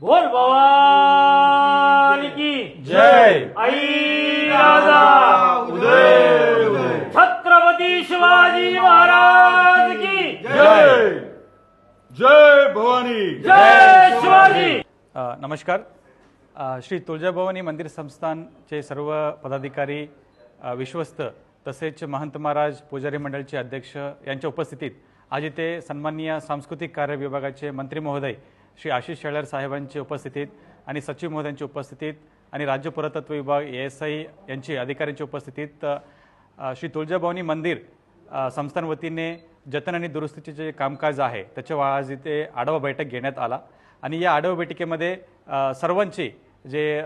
बोल भवानी की जय। आई राजा। छत्रपती शिवाजी महाराज की जय। जय। भवानी। जय शिवाजी। नमस्कार. श्री तुळजाभवानी मंदिर संस्थानचे सर्व पदाधिकारी विश्वस्त तसेच महंत महाराज पुजारी मंडळाचे अध्यक्ष यांच्या उपस्थितीत आज इथे सन्माननीय सांस्कृतिक कार्य विभागाचे मंत्री महोदय श्री आशिष शेळर साहेबांची उपस्थितीत आणि सचिव महोदयांची उपस्थितीत आणि राज्य पुरातत्व विभाग ए एस आय यांची अधिकाऱ्यांच्या उपस्थितीत श्री तुळजाभवानी मंदिर संस्थान वतीने जतन आणि दुरुस्तीचे जे कामकाज आहे त्याच्या आज इथे आढावा बैठक घेण्यात आला. आणि या आढावा बैठकीमध्ये सर्वांची जे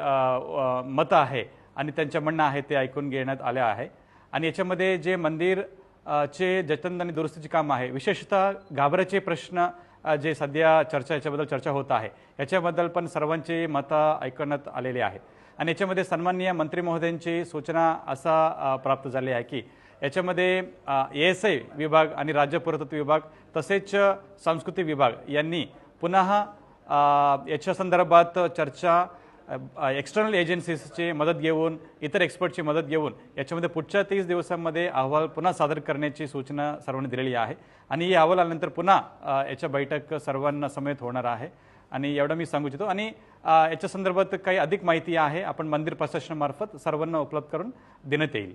मतं आहे आणि त्यांच्या म्हणणं आहे ते ऐकून घेण्यात आले आहे. आणि याच्यामध्ये जे मंदिर चे जतन आणि दुरुस्तीचे काम आहे विशेषतः घाबऱ्याचे प्रश्न जे सध्या चर्चा याच्याबद्दल चर्चा होत आहे याच्याबद्दल पण सर्वांची मतं ऐकण्यात आलेली आहेत आणि याच्यामध्ये सन्माननीय मंत्री महोदयांची सूचना असा प्राप्त झाली आहे की याच्यामध्ये ए एस आय विभाग आणि राज्य पुरातत्व विभाग तसेच सांस्कृतिक विभाग यांनी पुन्हा याच्या संदर्भात चर्चा एक्सटर्नल एजन्सीजची मदत घेऊन इतर एक्सपर्टची मदत घेऊन याच्यामध्ये पुढच्या तीस दिवसांमध्ये अहवाल पुन्हा सादर करण्याची सूचना सर्वांनी दिलेली आहे. आणि ही अहवाल आल्यानंतर पुन्हा याच्या बैठक सर्वांना समेत होणार आहे. आणि एवढं मी सांगू इच्छितो. आणि याच्या संदर्भात काही अधिक माहिती आहे आपण मंदिर प्रशासनामार्फत सर्वांना उपलब्ध करून देण्यात येईल.